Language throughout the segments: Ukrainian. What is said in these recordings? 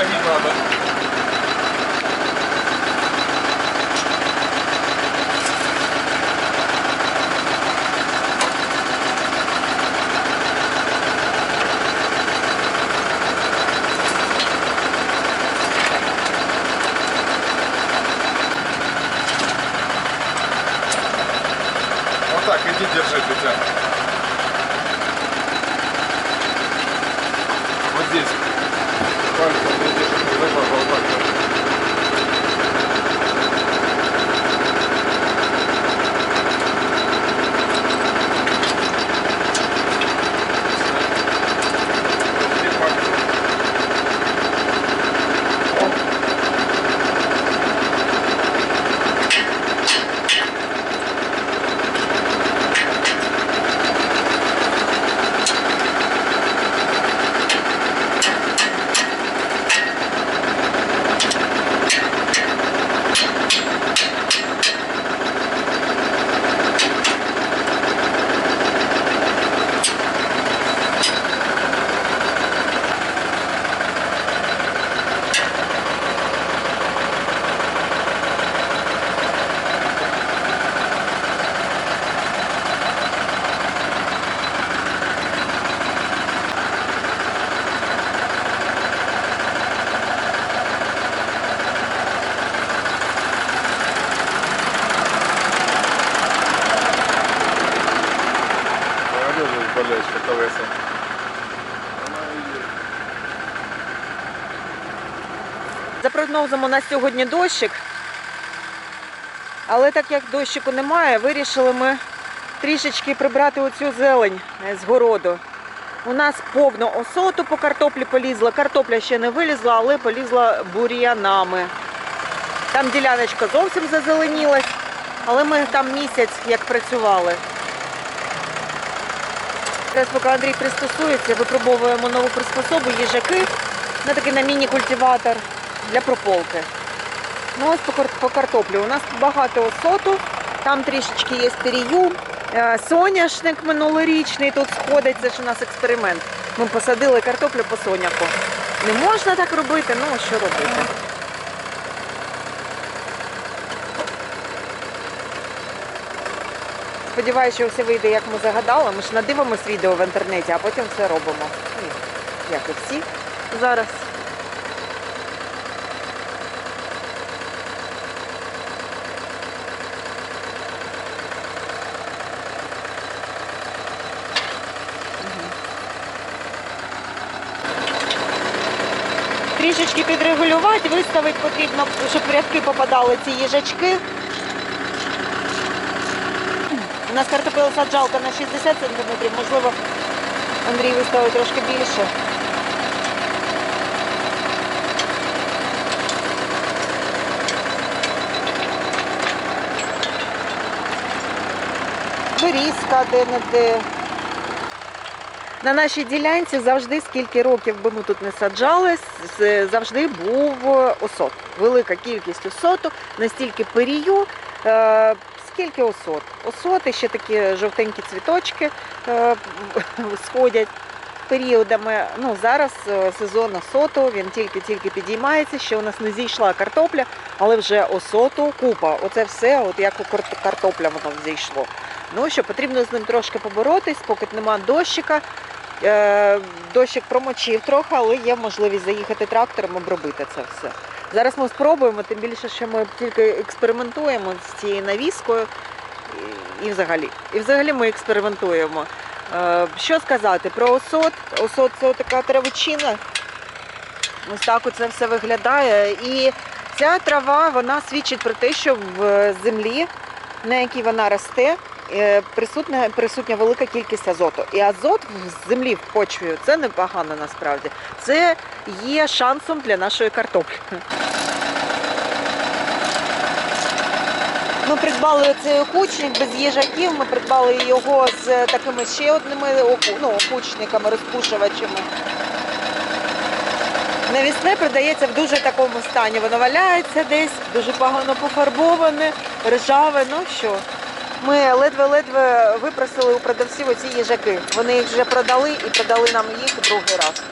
Помоги надо. Вот так, иди держи, Петя. За прогнозом у нас сьогодні дощик. Але так як дощику немає, вирішили ми трішечки прибрати оцю зелень з городу. У нас повно осоту по картоплі полізла. Картопля ще не вилізла, але полізла бур'янами. Там діляночка зовсім зазеленілась, але ми там місяць як працювали. Зараз поки Андрій пристосується, випробовуємо нову приспособу, їжаки на такий на міні-культиватор для прополки. Ну ось по, кар- картоплі. У нас багато осоту, там трішечки є перію. Е, Соняшник минулорічний тут сходить, це ж у нас експеримент. Ми посадили картоплю по соняку. Не можна так робити, ну що робити. Сподіваюся, що все вийде, як ми загадали. Ми ж надивимось відео в інтернеті, а потім все робимо. Як і всі зараз. Трішечки підрегулювати, виставити потрібно, щоб в рядки попадали ці їжачки. У нас картопелосаджалка на 60 см, можливо, Андрій виставить трошки більше. Вирізка де-не-де. На нашій ділянці завжди, скільки років би ми тут не саджали, завжди був осот. Велика кількість осоту, настільки перію, е, скільки осот. Осот і ще такі жовтенькі цвіточки е, сходять періодами. Ну, зараз е, сезон осоту, він тільки-тільки підіймається, ще у нас не зійшла картопля, але вже осоту купа. Оце все, от як у кар- картопля воно зійшло. Ну що, потрібно з ним трошки поборотись, поки нема дощика. Е, Дощик промочив трохи, але є можливість заїхати трактором, обробити це все. Зараз ми спробуємо, тим більше, що ми тільки експериментуємо з цією навіскою. І, взагалі, і взагалі ми експериментуємо. Е, Що сказати про осот? Осот це така травичина. Ось так оце все виглядає. І ця трава вона свідчить про те, що в землі, на якій вона росте, е, присутня, присутня велика кількість азоту. І азот в землі, в почві, це непогано насправді. Це є шансом для нашої картоплі. Ми придбали цей окучник без їжаків, ми придбали його з такими ще одними ну, окучниками, розпушувачами. Навісне продається в дуже такому стані. Воно валяється десь, дуже погано пофарбоване, ржаве. Ну що, ми ледве-ледве випросили у продавців оці їжаки. Вони їх вже продали і продали нам їх другий раз.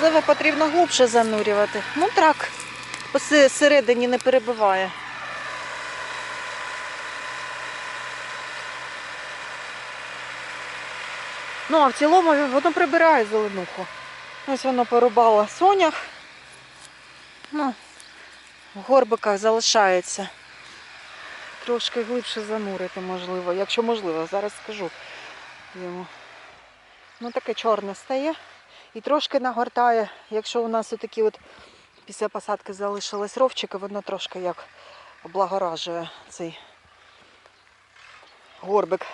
Можливо, потрібно глибше занурювати. Ну так, посередині не перебиває. Ну, а в цілому воно прибирає зеленуху. Ось воно порубало сонях. Ну, в горбиках залишається. Трошки глибше занурити можливо, якщо можливо, зараз скажу йому. Ну таке чорне стає і трошки нагортає. Якщо у нас отакі от після посадки залишились ровчики, воно трошки як облагоражує цей горбик.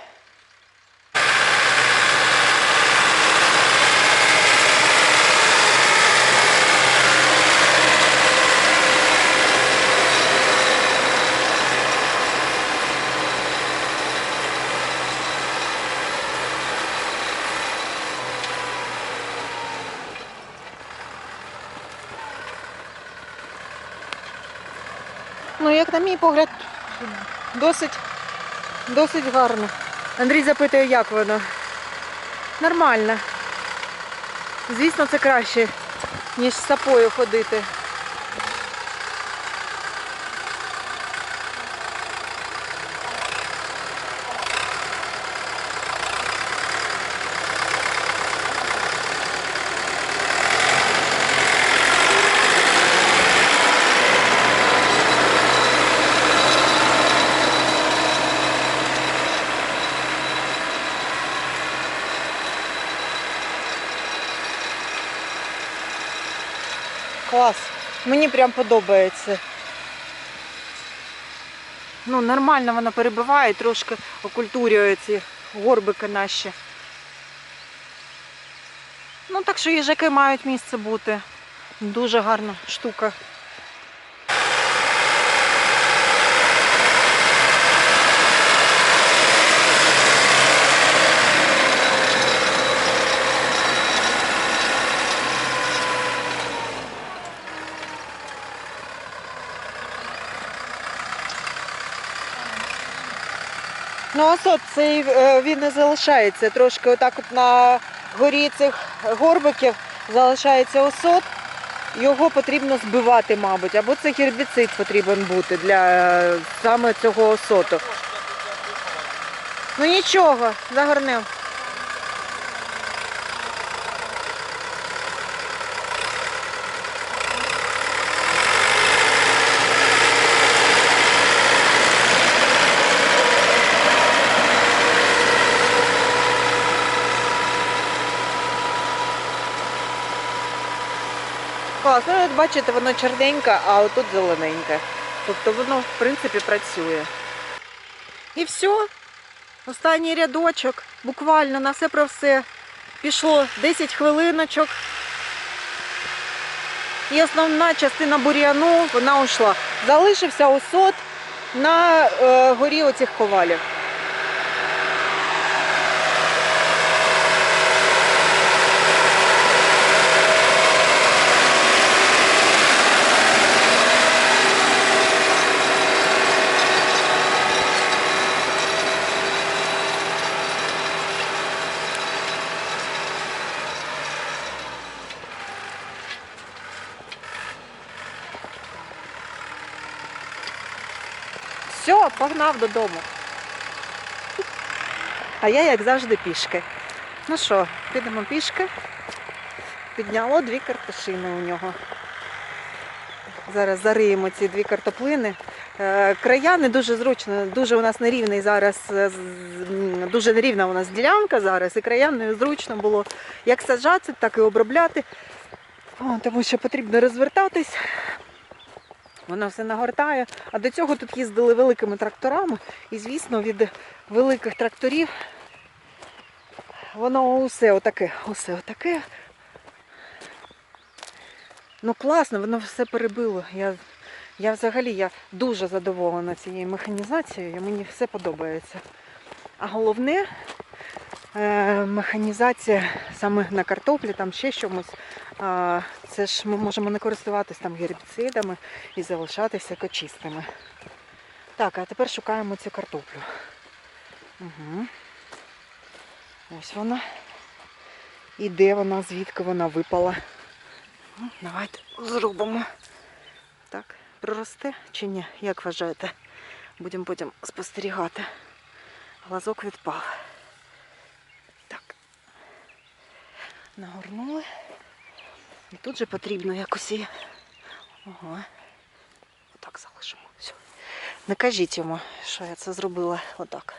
Ну, як на мій погляд, досить, досить гарно. Андрій запитує, як воно. Нормально. Звісно, це краще, ніж з сапою ходити. Клас. Мені прям подобається. Ну, нормально вона перебиває, трошки окультурює ці горбики наші. Ну, так що їжаки мають місце бути. Дуже гарна штука. Ну, цей е, він не залишається. Трошки отак от на горі цих горбиків залишається осот. Його потрібно збивати, мабуть, або це гербіцид потрібен бути для е, саме цього осоту. Ну нічого, загорнемо. Клас, ну бачите, воно чорненьке, а отут зелененьке. Тобто воно, в принципі, працює. І все. Останній рядочок. Буквально на все про все. Пішло 10 хвилиночок. І основна частина бур'яну, вона ушла. Залишився осот на е, горі оцих ковалів. Все, погнав додому. А я, як завжди, пішки. Ну що, підемо пішки. Підняло дві картошини у нього. Зараз зариємо ці дві картоплини. Е, Края не дуже зручно, дуже у нас нерівний зараз, е, дуже нерівна у нас ділянка зараз, і краям незручно було як саджати, так і обробляти. Тому що потрібно розвертатись. Воно все нагортає. А до цього тут їздили великими тракторами. І, звісно, від великих тракторів воно усе отаке, усе отаке. Ну класно, воно все перебило. Я, я взагалі я дуже задоволена цією механізацією, мені все подобається. А головне, механізація саме на картоплі, там ще чомусь. Це ж ми можемо не користуватись там гербіцидами і залишатися екочистими. Так, а тепер шукаємо цю картоплю. Угу. Ось вона. І де вона, звідки вона випала. Ну, Давайте зробимо. Так, проросте чи ні? Як вважаєте? Будемо потім спостерігати. Глазок відпав. Нагорнули. І тут же потрібно якось її. Ого. Отак залишимо. Все. Не кажіть йому, що я це зробила отак.